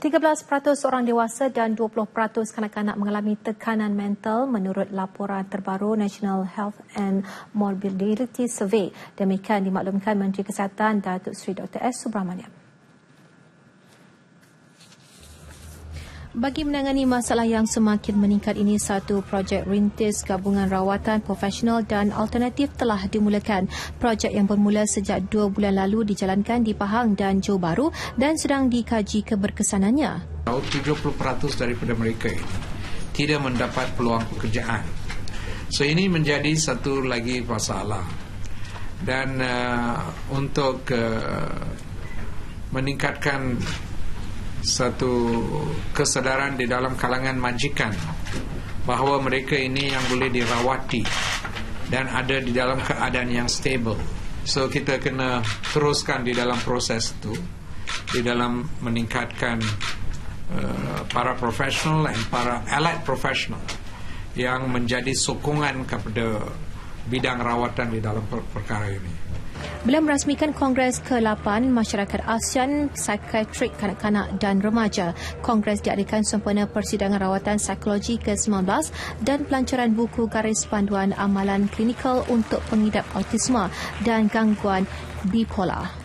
13% orang dewasa dan 20% kanak-kanak mengalami tekanan mental menurut laporan terbaru National Health and Morbidity Survey. Demikian dimaklumkan Menteri Kesihatan Datuk Seri Dr. S. Subramaniam. Bagi menangani masalah yang semakin meningkat ini, satu projek rintis gabungan rawatan profesional dan alternatif telah dimulakan. Projek yang bermula sejak dua bulan lalu dijalankan di Pahang dan Johor Bahru dan sedang dikaji keberkesanannya. 70% daripada mereka ini tidak mendapat peluang pekerjaan. So ini menjadi satu lagi masalah. Dan uh, untuk uh, meningkatkan satu kesedaran di dalam kalangan majikan bahawa mereka ini yang boleh dirawati dan ada di dalam keadaan yang stable. So kita kena teruskan di dalam proses itu di dalam meningkatkan uh, para profesional dan para allied profesional yang menjadi sokongan kepada bidang rawatan di dalam perkara ini. Beliau merasmikan Kongres ke-8 Masyarakat ASEAN Psikiatrik Kanak-Kanak dan Remaja. Kongres diadakan sempena persidangan rawatan psikologi ke-19 dan pelancaran buku garis panduan amalan klinikal untuk pengidap autisma dan gangguan bipolar.